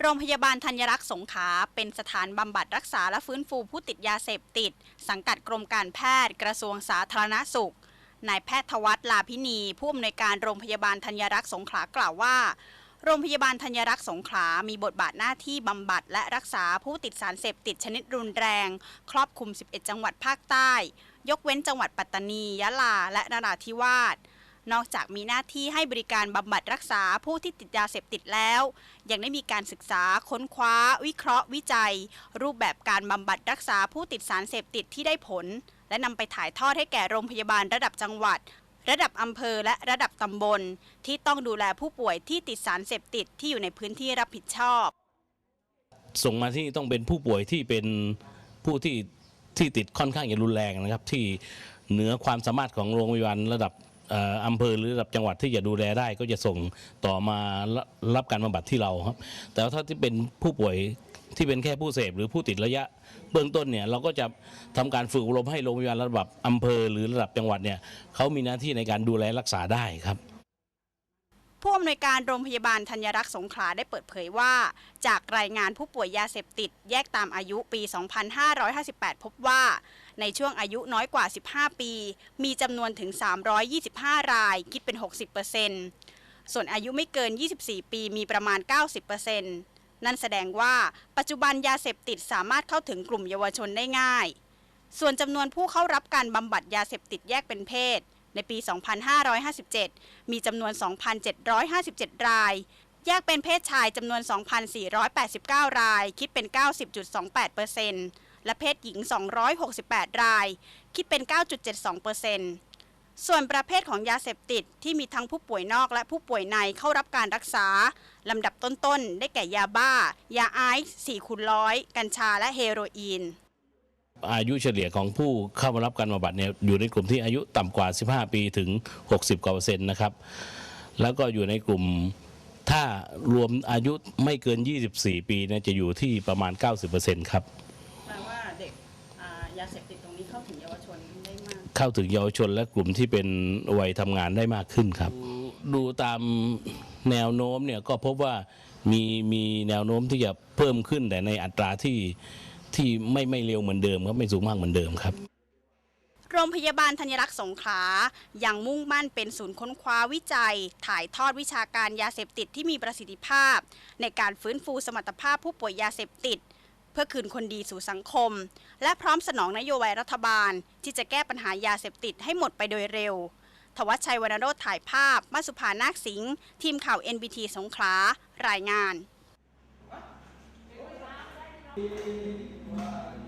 โรงพยาบาลธัญรักษ์สงขลาเป็นสถานบำบัดรักษาและฟื้นฟูผู้ติดยาเสพติด สังกัดกรมการแพทย์กระทรวงสาธารณสุขนายแพทย์ทวัฒน์ลาพินีผู้อำนวยการโรงพยาบาลธัญรักษ์สงขลากล่าวว่า โรงพยาบาลธัญรักษ์สงขลามีบทบาทหน้าที่บำบัดและรักษาผู้ติดสารเสพติดชนิดรุนแรง ครอบคลุม 11 จังหวัดภาคใต้ ยกเว้นจังหวัดปัตตานียะลา และนราธิวาส นอกจากมีหน้าที่ให้บริการบำบัดรักษาผู้ที่ติดยาเสพติดแล้ว ยังได้มีการศึกษาค้นคว้า วิเคราะห์ วิจัย รูปแบบการบำบัดรักษาผู้ติดสารเสพติดที่ได้ผล และนำไปถ่ายทอดให้แก่โรงพยาบาลระดับจังหวัด ระดับอำเภอและระดับตำบล ที่ต้องดูแลผู้ป่วยที่ติดสารเสพติดที่อยู่ในพื้นที่รับผิดชอบ ส่งมาที่ต้องเป็นผู้ป่วยที่เป็นผู้ที่ที่ติดค่อนข้างจะรุนแรงนะครับที่เหนือความสามารถของโรงพยาบาลระดับ อำเภอหรือระดับจังหวัดที่จะดูแลได้ก็จะส่งต่อมารับการบำบัดที่เราครับ แต่ว่าถ้าที่เป็นผู้ป่วยที่เป็นแค่ผู้เสพหรือผู้ติดระยะเบื้องต้นเนี่ยเราก็จะทำการฝึกอบรมให้โรงพยาบาลระดับอำเภอหรือระดับจังหวัดเนี่ยเขามีหน้าที่ในการดูแลรักษาได้ครับ ผู้อำนวยการโรงพยาบาลธัญรักษ์สงขลาได้เปิดเผยว่า จากรายงานผู้ป่วยยาเสพติดแยกตามอายุปี 2558 พบว่า ในช่วงอายุน้อยกว่า 15 ปี มีจำนวนถึง 325 รายคิดเป็น 60%ส่วนอายุไม่เกิน 24 ปีมีประมาณ 90%นั่นแสดงว่าปัจจุบันยาเสพติดสามารถเข้าถึงกลุ่มเยาวชนได้ง่าย ส่วนจำนวนผู้เข้ารับการบำบัดยาเสพติดแยกเป็นเพศ ในปี 2557 มีจำนวน 2,757 ราย แยกเป็นเพศชายจำนวน 2,489 ราย คิดเป็น 90.28%และเพศหญิง 268 ราย คิดเป็น 9.72%ส่วนประเภทของยาเสพติดที่มีทั้งผู้ป่วยนอกและผู้ป่วยในเข้ารับการรักษา ลำดับต้นๆ ได้แก่ยาบ้า ยาไอซ์4คูณร้อยกัญชาและเฮโรอีน อายุเฉลี่ยของผู้เข้ามารับการบำบัดเนี่ยอยู่ในกลุ่มที่อายุต่ำกว่า 15 ปีถึง 60 กว่าเปอร์เซ็นต์นะครับ แล้วก็อยู่ในกลุ่มถ้ารวมอายุไม่เกิน 24 ปีเนี่ยจะอยู่ที่ประมาณ 90เปอร์เซ็นต์ครับ แปลว่าเด็กยาเสพติดตรงนี้เข้าถึงเยาวชนได้มาก เข้าถึงเยาวชนและกลุ่มที่เป็นวัยทำงานได้มากขึ้นครับ ดูตามแนวโน้มเนี่ยก็พบว่ามีมีแนวโน้มที่จะเพิ่มขึ้นแต่ในอัตราที่ ที่ไม่ไม่เร็วเหมือนเดิมครับไม่สูงมากเหมือนเดิมครับโรงพยาบาลธัญรักษ์สงขลายังมุ่งมั่นเป็นศูนย์ค้นคว้าวิจัย ถ่ายทอดวิชาการยาเสพติดที่มีประสิทธิภาพ ในการฟื้นฟูสมรรถภาพผู้ป่วยยาเสพติด เพื่อคืนคนดีสู่สังคม และพร้อมสนองนโยบายรัฐบาล ที่จะแก้ปัญหายาเสพติดให้หมดไปโดยเร็ว ทวัชชัยวรรณโรธถ่ายภาพ มาสุภานาคสิงห์ทีมข่าว NBT สงขลารายงาน Amen.